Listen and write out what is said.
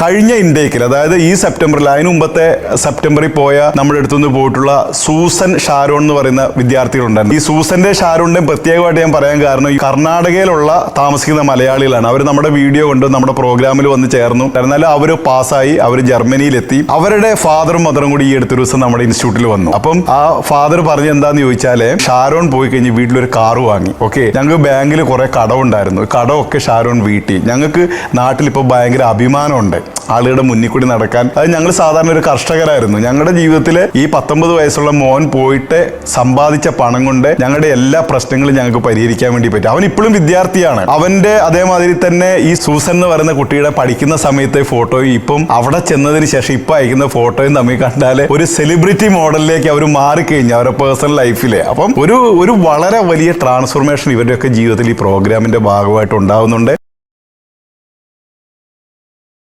കഴിഞ്ഞ ഇൻടേക്കിൽ അതായത് ഈ സെപ്റ്റംബറിൽ അതിന് മുമ്പത്തെ സെപ്റ്റംബറിൽ പോയ നമ്മുടെ അടുത്തുനിന്ന് പോയിട്ടുള്ള സൂസൻ ഷാരോൺ എന്ന് പറയുന്ന വിദ്യാർത്ഥികളുണ്ടായിരുന്നു. ഈ സൂസന്റെ ഷാരോണിന്റെയും പ്രത്യേകമായിട്ട് ഞാൻ പറയാൻ കാരണം ഈ കർണാടകയിലുള്ള താമസിക്കുന്ന മലയാളികളാണ്. അവർ നമ്മുടെ വീഡിയോ കൊണ്ട് നമ്മുടെ പ്രോഗ്രാമിൽ വന്ന് ചേർന്നു. എന്നാലും അവർ പാസ്സായി അവർ ജർമ്മനിയിലെത്തി. അവരുടെ ഫാദറും മദറും കൂടി ഈ അടുത്ത ദിവസം നമ്മുടെ ഇൻസ്റ്റിറ്റ്യൂട്ടിൽ വന്നു. അപ്പം ആ ഫാദർ പറഞ്ഞ എന്താന്ന് ചോദിച്ചാൽ ഷാരോൺ പോയി കഴിഞ്ഞ് വീട്ടിലൊരു കാറ് വാങ്ങി. ഓക്കെ ഞങ്ങൾക്ക് ബാങ്കിൽ കുറെ കടമുണ്ടായിരുന്നു കടമൊക്കെ ഷാരോൺ വീട്ടി. ഞങ്ങൾക്ക് നാട്ടിൽ ഇപ്പോൾ ഭയങ്കര അഭിമാനമുണ്ട്. ആളുകളുടെ മുന്നിൽ കൂടി നടക്കാൻ. അത് ഞങ്ങൾ സാധാരണ ഒരു കർഷകരായിരുന്നു. ഞങ്ങളുടെ ജീവിതത്തിൽ ഈ പത്തൊമ്പത് വയസ്സുള്ള മോൻ പോയിട്ട് സമ്പാദിച്ച പണം കൊണ്ട് ഞങ്ങളുടെ എല്ലാ പ്രശ്നങ്ങളും ഞങ്ങൾക്ക് പരിഹരിക്കാൻ വേണ്ടി പറ്റും. അവൻ ഇപ്പോഴും വിദ്യാർത്ഥിയാണ്. അവന്റെ അതേമാതിരി തന്നെ ഈ സൂസൻ എന്ന് പറയുന്ന കുട്ടിയുടെ പഠിക്കുന്ന സമയത്തെ ഫോട്ടോയും ഇപ്പം അവിടെ ചെന്നതിന് ശേഷം ഇപ്പം അയക്കുന്ന ഫോട്ടോയും തമ്മിൽ കണ്ടാൽ ഒരു സെലിബ്രിറ്റി മോഡലിലേക്ക് അവർ മാറിക്കഴിഞ്ഞു അവരുടെ പേഴ്സണൽ ലൈഫിലെ അപ്പം ഒരു ഒരു വളരെ വലിയ ട്രാൻസ്ഫോർമേഷൻ ഇവരുടെയൊക്കെ ജീവിതത്തിൽ ഈ പ്രോഗ്രാമിന്റെ ഭാഗമായിട്ട് ഉണ്ടാവുന്നുണ്ട്.